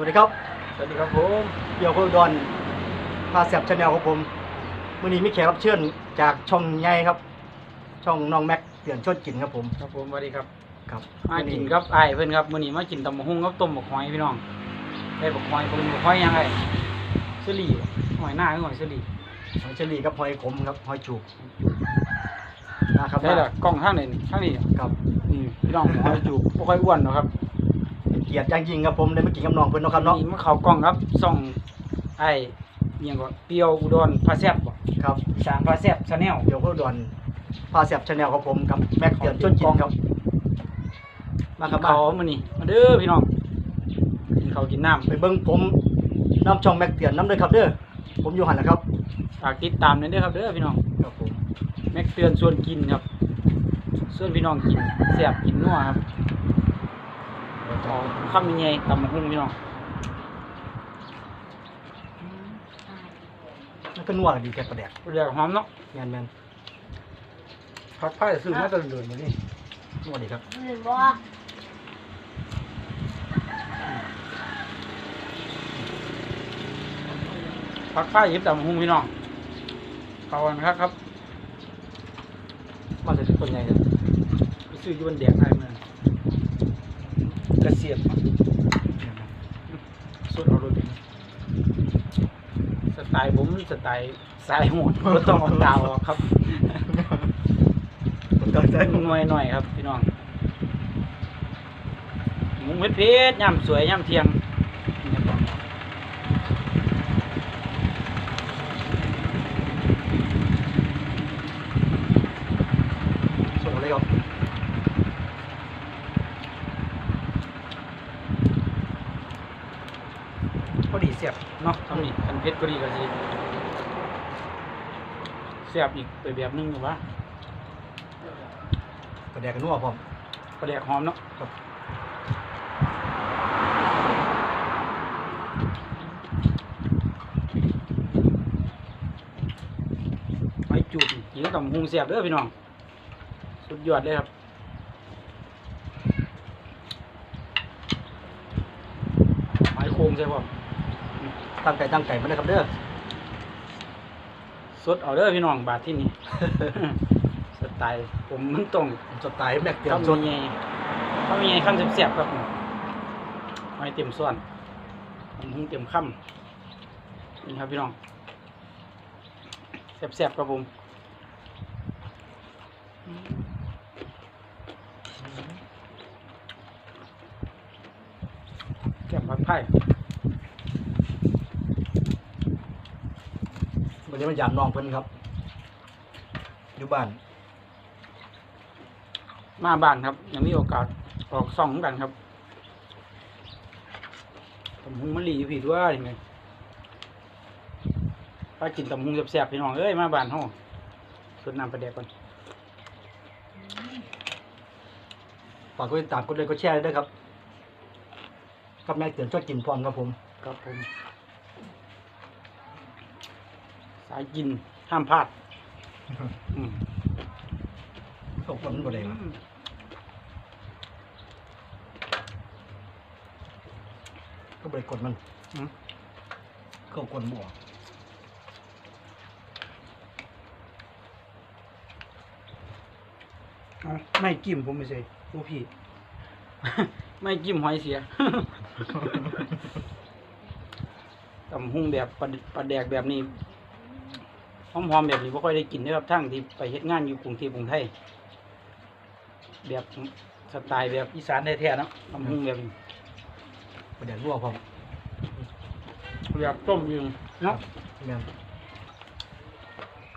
วัสดีครับสวัสดีครับผมเดี่ยวโคดอนพาแซบชาแนลของผมวันนี้มีแขกรับเชิญจากช่องใหญ่ครับ ช่องน้องแม็กเตือนชดกินครับผม ครับผมสวัสดีครับ ครับมากินครับไอ้ายเพื่อนครับมื้อนี้มากินตำบักหุ่งครับต้มบักหอยพี่น้องได้บักหอยเพิ่นบักหอยยังไงเสลีหอยหน้าคือหอยเสลีหอยเชอรี่กับหอยขมครับหอยจูบนะครับได้ละกล้องข้างไหนนี่ข้างนี้ครับนี่พี่น้องหอยจูบบ่ค่อยอ้วนหรอกครับ เป็นเกียรติอย่างยิ่งครับผมได้มากินกับน้องเพิ่นเนาะครับเนาะนี่มาเข้ากล้องครับส่องไอ้เอียงก็เปรียวอุดรพาแซ่บบ่ครับอีสานพาแซ่บชาแนลเดี่ยวโคดอนพาแซบชาแนลของผมกับแม็กเตือนชดกินครับ มาครับมาเขามื้อนี้มาเด้อพี่น้องกินข้าวกินน้ำไปเบิ่งผมน้ำช่องแม็กเตือนน้ำเลยครับเด้อผมอยู่หันนะครับฝากติดตามด้วยเด้อครับเด้อพี่น้องครับผมแม็กเตือนส่วนกินครับส่วนพี่น้องกินแซ่บกินนัวครับ เอาคำยังไงตำมะฮุ่งพี่น้องมันก็นัวดีแค่ประแดกเรียกหอมเนาะแมนแมนผักไผ่ซื้อมาตะเลือนมานี่นัวดีครับอื่นบ่ผักไผ่ยิบตำมะฮุ่งพี่น้องเข้ากันครับครับ มาจากคนใหญ่ครับไปซื้ออยู่บนแดงไอ้เมืองกระเสียบสุดเอาเลยสไตล์ผมสไตล์สายโหดก็ต้องเอาดาวออกครับผมตั้งใจหน่วยหน่อยครับพี่น้องหมุงเพชรเพชรย่ำสวยย่ำเทียงนี่ครับ ส่งเลยครับ พอดีเสียบเนาะ ทำนี่คันเพชรพอดีก็สิเสียบอีกไปแบบนึงหรือวะกระแดกกันนัวพร้อมปลาแดกหอมเนาะครับไม้จูบกินกับหุงเสียบเด้อพี่น้อง สุดยอดเลยครับไม้โค้งใช่ป่ะ ตั้งใจตั้งใจมาเลยครับเด้อสดเอาเด้อพี่น้องบาทที่นี่ สไตล์ผมมันตรงสไตล์แม็กเตียมข้าวสมีดไงข้าวมีไงข้ามเสียบๆครับไม้เต็มส่วนผมหุงเต็มค่ำนี่ครับพี่น้องเสียบๆครับผมแก้มผัดไผ่ วันนี้ มันยามน้องเพิ่นครับ อยู่บ้าน มาบ้านครับ ยังมีโอกาสออกส่องเหมือนกันครับ ตำหุงมะลีอยู่พี่ด้วยยังไงถ้ากินตำหุงแซ่บๆพี่น้องเอ้ยมาบ้านห้องสดน้ำปลาแดกก่อนฝากกดติดตามกดไลค์กดแชร์ด้วยครับกับแม็กเตียนชดกินพร้อมครับผม ครับผม สายกินห้ามพลาดอืมตกคนมันบ่ได้ครับก็บ่ไปกดมันอืมก็กดบ่ออกเอาไม่จิ้มผมไม่ใช่โอ้พี่ ไม่จิ้มหอยเสีย ตำหุงแบบปลาปลาแดกแบบนี้ หอมๆแบบนี้ไม่ค่อยได้กินนะครับทั้งที่ไปเฮ็ดงานอยู่กรุงเทพกรุงไทยแบบสไตล์แบบอีสานแท้ๆเนาะตำหุงแบบนี้ประเดี๋ยวรั่วพร้อมแบบต้มยิงเนาะแม่น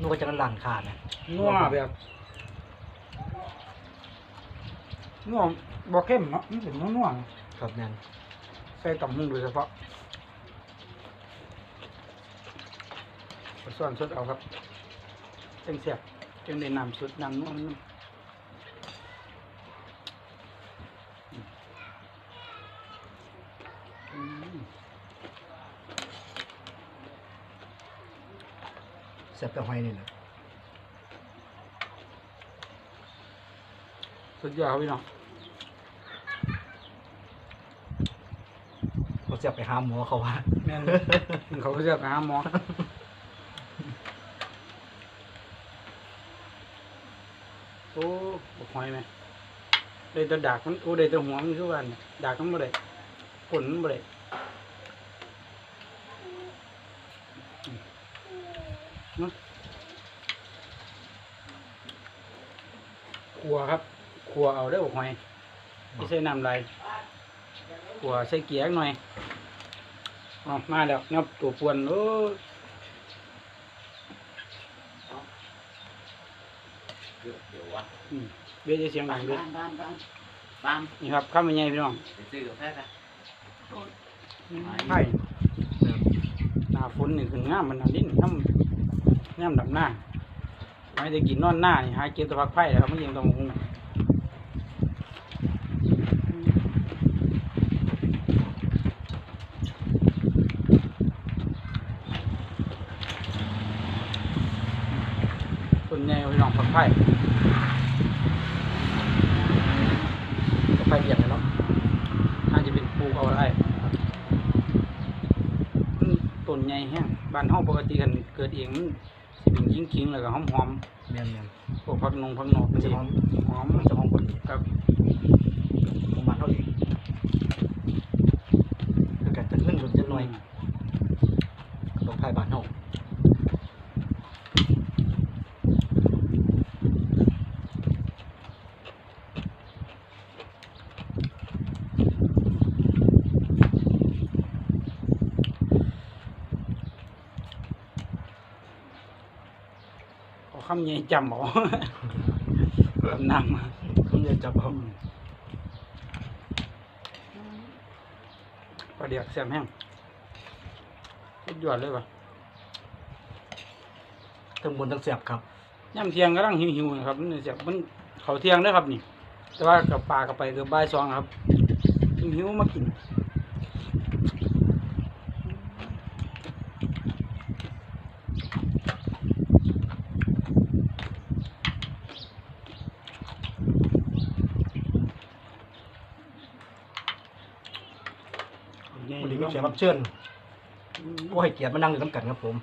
นัวจะกันหลังขาดนะนัวแบบนัวบ่เข้มเนาะมันเป็นนัวๆครับแม่นใส่ตำหุงโดยเฉพาะ ส่วนสดเอาครับเส้นเสียบจังได้น้ำสุดน้ำนุ่มน้ำอืมแซ่บแต่หอยนี่แหละสุดยอดครับพี่น้องเขาเสียบไปหาหมอเขาว่า แม่นเขาก็จะไปหาหมอ โอ้บอกหอยไหมได้แต่ดากมันโอ้ได้แต่หัวมันคือว่าเนี่ยดากมันบ่ได้ผลมันบ่ได้อืมเนาะขัวครับขัวเอาได้อบกหอยไม่ใช่น้ำลายขัวใส่เกี๊ยร์หน่อยออกมาแล้วนับตัวปวนโอ้ย เดี๋ยว เดี๋ยววะอืมเบี้ยจะเสียงดับ้างนด้วยบ้านบ้านบ้านบ้านนี่ครับข้ามไปไงพี่น้องไปซื้อกาแฟกันไผ่หน้าฝนนี่ขึ้นงามมันน่ะลิ้นน้ำงามดำหน้าไม่ได้กินนอนหน้านี่หาเก็บแตะพักไผ่แล้วครับไม่ยังต้องหุงคนใหญ่พี่น้องพักไผ่ ก็ ไปเบียดเลยเนาะน่าจะเป็นปลูกเอาอะไรมันต้นใหญ่แห้งบ้านเฮาปกติกันเกิดเองมันสิเป็นยิงคิงแล้วก็หอมหอมเมียนเมียนๆพวกผักนงผักนอกมันจะสิหอมหอมมันจะหอมกว่านี้ครับประมาณเท่าเองคือกันจะขึ้นรถจะหน่อยตรงภายบ้านเฮา เอาคำใหญ่จำเอากำนำมาผมจะจับเอาปลาเดียกแซมแห้งสุดยอดเลยว่ะทั้งบนทั้งเสียบครับย่ำเที่ยงกำลังหิวๆนะครับมันเสียบมันเขาเที่ยงเด้อครับนี่ แต่ว่ากับปลากับไปเกือบบ่ายสองครับหิวๆมากิน แขกรับเชิญผู้ให้เกียรติมานั่งอยู่น้ำกันครับผม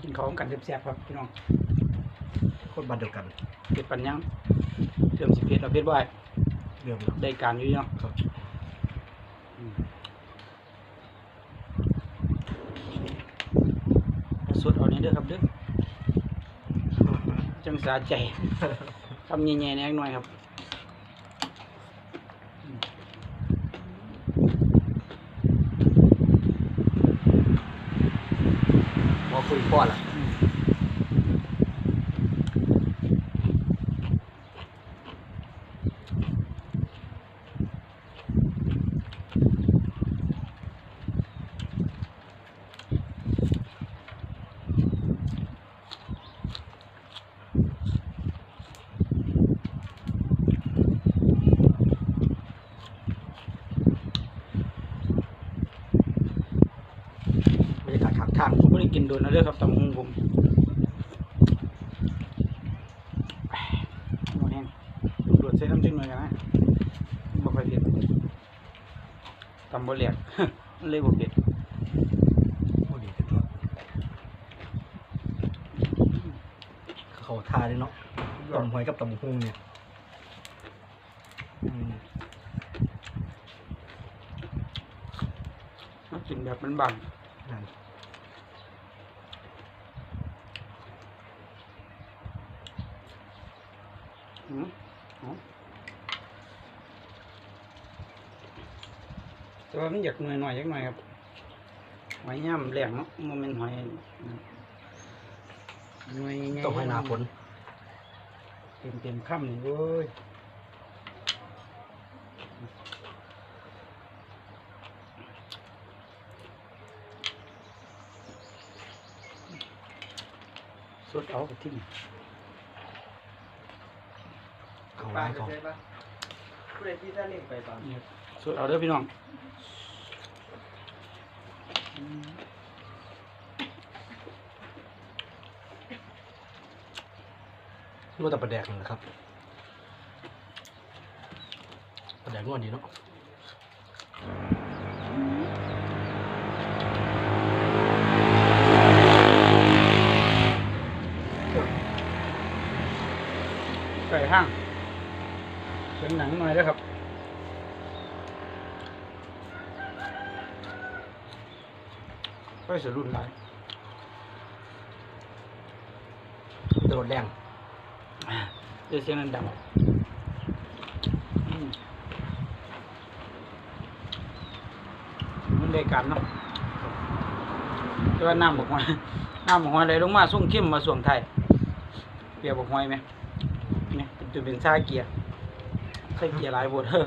กินของกันแซ่บๆครับพี่น้องคนบ้านเดียวกันเผ็ดปันยังเติมสิเผ็ดเอาเผ็ดบ่อยเรื่องแล้วได้การอยู่เนาะครับอืมสดเอานี้เด้อครับเด้อจังสาใจ ทำใหญ่ๆแน่หน่อยครับ พอคุยป้อนล่ะ บรรยากาศข้างทาง ผมไม่ได้ กินโดนนะเด้อครับตำหงผมหมดแห้งดูดใส่น้ำจิ้มหน่อยกันนะบ่ค่อยเผ็ดตำบ่แหลกมันเลยบ่เผ็ดโอ้ดีขึ้นแล้วเขาทาเลยเนาะตำหอยกับตำพุงเนี่ยอืมมากินแบบมันบาน นั่น อืมเอา แต่ว่ามันอยากหน่อยหน่อยๆจักหน่อยครับหอยย่ำแหลงเนาะมันเป็นหอยหน่วยใหญ่ๆต้องให้หนาฝนเต็มเต็มค่ำนี่เว้ยสุดเอาไปทิ้ง เขาไว้เขาผู้ใดที่ท่านเล่นไปตอนนี่ครับสดเอาเด้อพี่น้องนวดแต่ประแดกนั่นแหละครับประแดกนวดดีเนาะ น่อยด้วยครับไม่สรุ่นไรโดดแรงเดี๋ยวเสียงนั้นดังมันได้กันเนาะแต่ว่น้ำบอกว่าน้ำบอกว่าอะไรลงมาส่งเข้มมาส่งไทยเปียบอกหอยไหมเนี่ยเป็นตัวเป็นซาเกียร์ ใส่เกียร์หลายบทเด้อ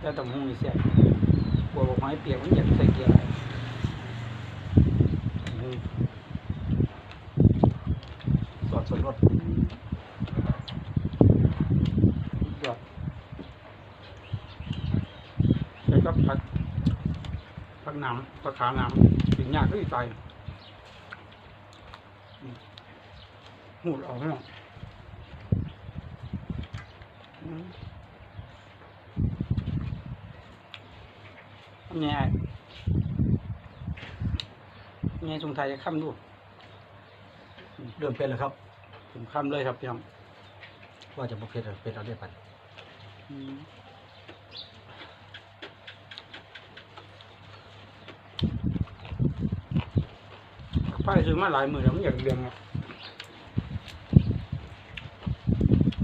แต่ตำหงนี่เสียบัวบอกหอยเปียกมันอยากใส่เกียร์หลายสอดส่วนรถยอดแล้วก็ผักผักน้ำผักขาน้ำถึงยากก็อีกไปอืมหูดออกไม่หรอกอืม ทำไงไอ้ทำไงสงไทยจะค้ำดูเริ่มเป็นแล้วครับผมค้ำเลยครับพี่น้องว่าจะบุกเพชรเป็นเราเรียกกันอืมป้ายซื้อมาหลายหมื่นแล้วมันอยากเรียงอะ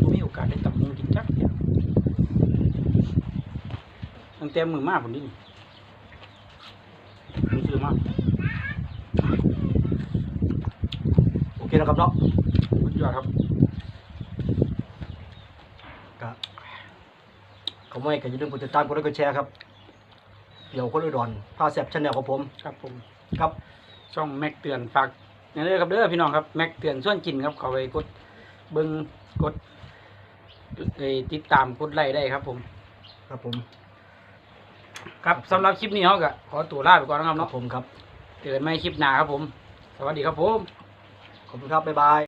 บ่มีโอกาสได้ตับหมูกินจักเดียวตั้งแต่มือมากผมนี่ ผมซื้อมาโอเคนะครับเนาะสุดยอดครับก็เขาไม่ก็อย่าลืมกดติดตามกดไลค์กดแชร์ครับเดี๋ยวคนอุดรพาแซบชาแนลของผมครับผม ครับช่องแม็กเตือนฝากอย่างนี้ครับเด้อพี่น้องครับแม็กเตือนส่วนกินครับเขาไปกดเบิ้งกดเอ่อติดตามกดไลค์ได้ครับผม ครับผม ครับสำหรับคลิปนี้เขาก็ขอตัวลาไปก่อนนะครับครับเนาะผมครับเจอกันใหม่คลิปหน้าครับผม สวัสดีครับผม ขอบคุณครับ บ๊ายบาย